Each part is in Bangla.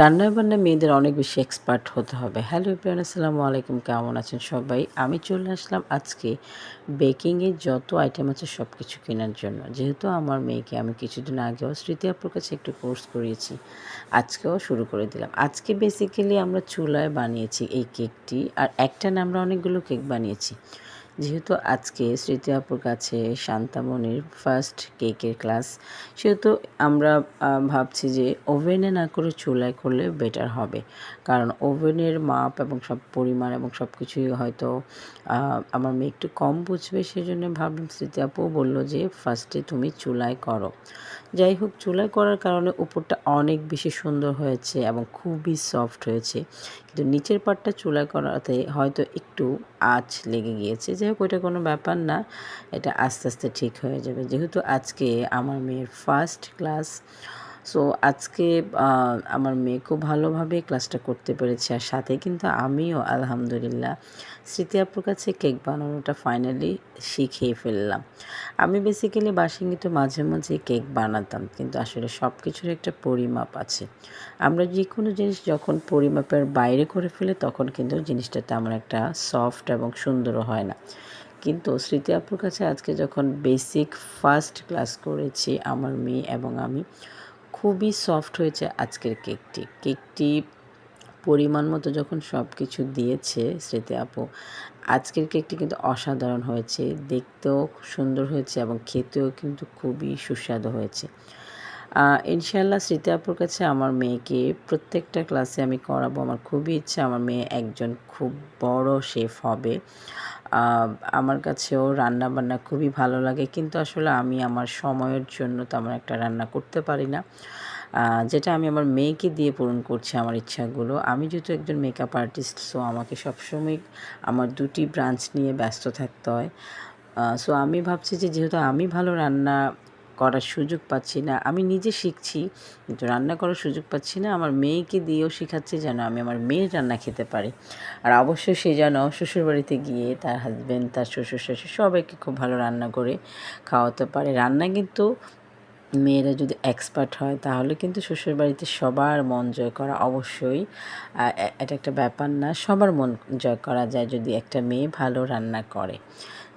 রান্নায় বান্নায় মেয়েদের অনেক বেশি এক্সপার্ট হতে হবে। হ্যালো ইব্রাহিম আসসালামু আলাইকুম, কেমন আছেন সবাই? আমি চলে আসলাম আজকে বেকিংয়ের যত আইটেম আছে সব কিছু কেনার জন্য। যেহেতু আমার মেয়েকে আমি কিছুদিন আগেও স্মৃতি আপুর কাছে একটু কোর্স করিয়েছি, আজকেও শুরু করে দিলাম। আজকে বেসিক্যালি আমরা চুলায় বানিয়েছি এই কেকটি আর একটা না আমরা অনেকগুলো কেক বানিয়েছি। যেহেতু আজকে স্মৃতি আপুর কাছে শান্তামণির ফার্স্ট কেকের ক্লাস সেহেতু আমরা ভাবছি যে ওভেনে না করে চুলায় করলে বেটার হবে। কারণ ওভেনের মাপ এবং সব পরিমাণ এবং সব কিছুই হয়তো আমার মেয়ে একটু কম বুঝবে সেই জন্য ভাবলাম স্মৃতি আপুও বলল যে ফার্স্টে তুমি চুলায় করো। যাই হোক, চুলায় করার কারণে উপরটা অনেক বেশি সুন্দর হয়েছে এবং খুবই সফট হয়েছে। কিন্তু নিচের পাটটা চুলায় করাতে হয়তো একটু আঁচ লেগে গিয়েছে যাই হোক, ওইটা কোনো ব্যাপার না। এটা আস্তে আস্তে ঠিক হয়ে যাবে। যেহেতু আজকে আমার মেয়ের ফার্স্ট ক্লাস সো আজকে আমার মেয়ে খুব ভালোভাবে ক্লাসটা করতে পেরেছে আর সাথে কিন্তু আমিও, আলহামদুলিল্লাহ। স্মৃতি আপুর কাছে কেক বানানোটা ফাইনালি শিখিয়ে ফেললাম। আমি বেসিক্যালি বাসায় কিন্তু মাঝে মাঝে কেক বানাতাম, কিন্তু আসলে সব কিছুর একটা পরিমাপ আছে। আমরা যে কোনো জিনিস যখন পরিমাপের বাইরে করে ফেলে, তখন কিন্তু জিনিসটা তেমন একটা সফট এবং সুন্দরও হয় না। কিন্তু স্মৃতি আপুর কাছে আজকে যখন বেসিক ফার্স্ট ক্লাস করেছি, আমার মেয়ে এবং আমি খুবই সফট হয়েছে আজকের কেকটি। কেকটি পরিমাণ মতো যখন সব কিছু দিয়েছে স্মৃতি আপু, আজকের কেকটি কিন্তু অসাধারণ হয়েছে। দেখতেও সুন্দর হয়েছে এবং খেতেও কিন্তু খুবই সুস্বাদু হয়েছে। ইনশাল্লাহ স্মৃতি আপুর কাছে আমার মেয়েকে প্রত্যেকটা ক্লাসে আমি করাবো। আমার খুবই ইচ্ছা আমার মেয়ে একজন খুব বড় শেফ হবে। আমার কাছেও রান্না বান্না খুবই ভালো লাগে। কিন্তু আসলে আমি আমার সময়ের জন্য তেমন একটা রান্না করতে পারি না। যেটা আমি আমার মেয়েকে দিয়ে পূরণ করছি আমার ইচ্ছাগুলো। আমি যেহেতু একজন মেকআপ আর্টিস্ট সো আমাকে সবসময় আমার দুটি ব্রাঞ্চ নিয়ে ব্যস্ত থাকতে হয়। সো আমি ভাবছি যে যেহেতু আমি ভালো রান্না করার সুযোগ পাচ্ছি না। আমি নিজে শিখছি, কিন্তু রান্না করার সুযোগ পাচ্ছি না। আমার মেয়েকে দিয়েও শেখাচ্ছি যেন আমি আমার মেয়ের রান্না খেতে পারি। আর অবশ্যই সে যেন শ্বশুরবাড়িতে গিয়ে তার হাজব্যান্ড তার শ্বশুর শাশুড়ি সবাইকে খুব ভালো রান্না করে খাওয়াতে পারে। রান্না কিন্তু মেয়েরা যদি এক্সপার্ট হয়, তাহলে কিন্তু শ্বশুরবাড়িতে সবার মন জয় করা অবশ্যই এটা একটা ব্যাপার না। সবার মন জয় করা যায় যদি একটা মেয়ে ভালো রান্না করে।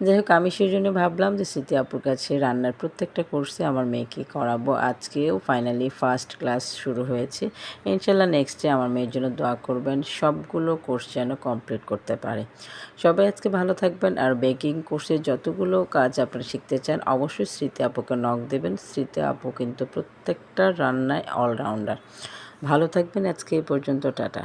যাই হোক আমি সেই জন্য ভাবলাম যে স্মৃতি আপুর কাছে রান্নার প্রত্যেকটা কোর্সে আমার মেয়েকে করাবো। আজকেও ফাইনালি ফার্স্ট ক্লাস শুরু হয়েছে। ইনশাল্লাহ নেক্সটে আমার মেয়ের জন্য দোয়া করবেন, সবগুলো কোর্স যেন কমপ্লিট করতে পারে। সবাই আজকে ভালো থাকবেন আর বেকিং কোর্সের যতগুলো কাজ আপনারা শিখতে চান, অবশ্যই স্মৃতি আপুকে নখ দেবেন। স্মৃতি আপু কিন্তু প্রত্যেকটা রান্নায় অলরাউন্ডার ভালো থাকবেন, আজকে এই পর্যন্ত, টাটা।